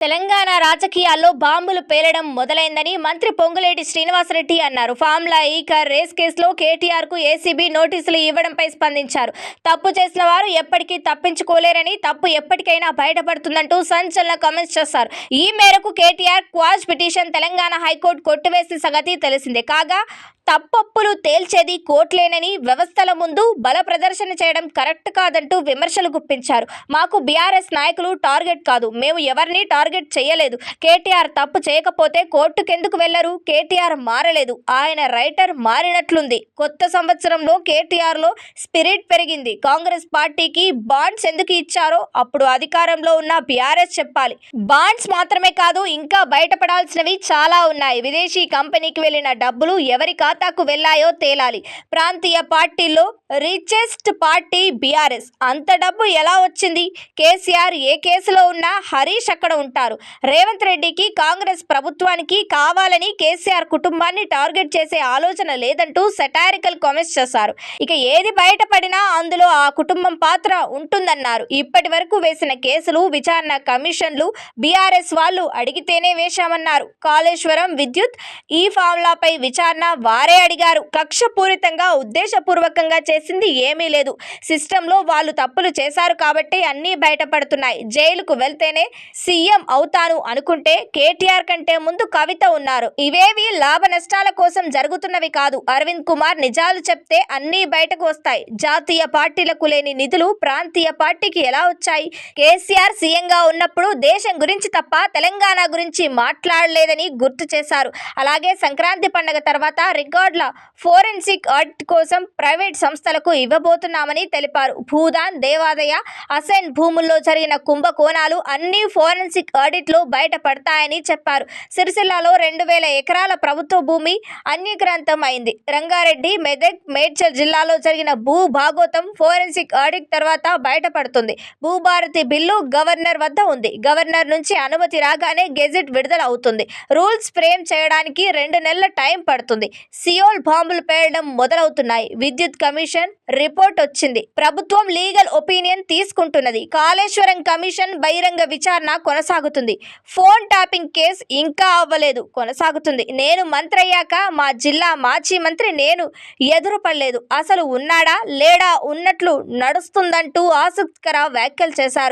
తెలంగాణ రాజకీయాల్లో బాంబులు పేలడం మొదలైందని మంత్రి పొంగులేటి శ్రీనివాసరెడ్డి అన్నారు. ఫామ్లా కార్ రేస్ కేసులో కేటీఆర్కు ఏసీబీ నోటీసులు ఇవ్వడంపై స్పందించారు. తప్పు చేసిన వారు ఎప్పటికీ తప్పించుకోలేరని తప్పు ఎప్పటికైనా బయటపడుతుందంటూ సంచలన కామెంట్స్ చేశారు. ఈ మేరకు KTR quash petition Telangana high court కొట్టివేసిన సంగతి తెలిసిందే. కాగా తప్పప్పులు తేల్చేది కోట్లేనని వ్యవస్థల ముందు బల ప్రదర్శన చేయడం కరెక్ట్ కాదంటూ విమర్శలు గుప్పించారు. మాకు బీఆర్ఎస్ నాయకులు టార్గెట్ కాదు. మేము ఎవరిని టార్గెట్ చేయలేదు. కేటీఆర్ తప్పు చేయకపోతే కోర్టుకెందుకు వెళ్ళరు? కేటీఆర్ మారలేదు. ఆయన రైటర్ మారినట్లుంది. కొత్త సంవత్సరంలో కేటీఆర్లో స్పిరిట్ పెరిగింది. కాంగ్రెస్ పార్టీకి బాండ్స్ ఎందుకు ఇచ్చారో అప్పుడు అధికారంలో ఉన్న బీఆర్ఎస్ చెప్పాలి. బాండ్స్ మాత్రమే కాదు ఇంకా బయటపడాల్సినవి చాలా ఉన్నాయి. విదేశీ కంపెనీకి వెళ్ళిన డబ్బులు ఎవరి ఖాతాకు వెళ్ళాయో తేలాలి. ప్రాంతీయ పార్టీలో రిచెస్ట్ పార్టీ బీఆర్ఎస్. అంత డబ్బు ఎలా వచ్చింది? కేసీఆర్ ఏ కేసులో ఉన్నా హరీష్ అక్కడ ఉంటారు రేవంత్ రెడ్డికి కాంగ్రెస్ ప్రభుత్వానికి కావాలని కేసీఆర్ కుటుంబాన్ని టార్గెట్ చేసే ఆలోచన లేదంటూ సెటారికల్ కామెంట్స్ చేశారు. ఇక ఏది బయటపడినా అందులో ఆ కుటుంబం పాత్ర ఉంటుందన్నారు. ఇప్పటి వరకు వేసిన కేసులు విచారణ కమిషన్లు బీఆర్ఎస్ వాళ్ళు అడిగితేనే వేశామన్నారు. కాళేశ్వరం విద్యుత్ ఈ ఫార్ములాపై విచారణ వారే అడిగారు. కక్షపూరితంగా ఉద్దేశపూర్వకంగా చేసింది ఏమీ లేదు. సిస్టంలో వాళ్ళు తప్పులు చేశారు కాబట్టి అన్నీ బయటపడుతున్నాయి. జైలుకు వెళ్తేనే సీఎం అవుతాను అనుకుంటే కేటీఆర్ కంటే ముందు కవిత ఉన్నారు. ఇవేవి లాభ నష్టాల కోసం జరుగుతున్నవి కాదు. అరవింద్ కుమార్ నిజాలు చెప్తే అన్నీ బయటకు వస్తాయి. జాతీయ పార్టీలకు లేని నిధులు ప్రాంతీయ పార్టీకి ఎలా వచ్చాయి? కేసీఆర్ సీఎంగా ఉన్నప్పుడు దేశం గురించి తప్ప తెలంగాణ గురించి మాట్లాడలేదని గుర్తు చేశారు. అలాగే సంక్రాంతి పండగ తర్వాత రికార్డుల ఫోరెన్సిక్ ఆడిట్ కోసం ప్రైవేట్ సంస్థలకు ఇవ్వబోతున్నామని తెలిపారు. భూదాన్ దేవాదయ అసైన్ భూముల్లో జరిగిన కుంభకోణాలు అన్ని ఫోరెన్సిక్ ఆడిట్లో బయటపడతాయని చెప్పారు. సిరిసిల్లాలో రెండు వేల ఎకరాల ప్రభుత్వ భూమి అన్యగ్రంథం అయింది. రంగారెడ్డి మెదక్ మేడ్చల్ జిల్లాలో జరిగిన భూ భాగోతం ఫోరెన్సిక్ ఆడిట్ తర్వాత బయటపడుతుంది. భూభారతి బిల్లు గవర్నర్ వద్ద ఉంది. గవర్నర్ నుంచి అనుమతి రాగానే గెజెట్ విడుదల అవుతుంది. రూల్స్ ఫ్రేమ్ చేయడానికి రెండు నెలల టైం పడుతుంది. సియోల్ బాంబులు పేలడం మొదలవుతున్నాయి. విద్యుత్ కమిషన్ రిపోర్ట్ వచ్చింది. ప్రభుత్వం లీగల్ ఒపీనియన్ తీసుకుంటున్నది. కాళేశ్వరం కమిషన్ బహిరంగ విచారణ కొనసాగుతుంది ఫోన్ ట్యాపింగ్ కేసు ఇంకా అవ్వలేదు కొనసాగుతుంది. నేను మంత్రి అయ్యాక మా జిల్లా మాజీ మంత్రి నేను ఎదురుపడలేదు. అసలు ఉన్నాడా లేడా ఉన్నట్లు నడుస్తుందంటూ ఆసక్తికర వ్యాఖ్యలు చేశారు.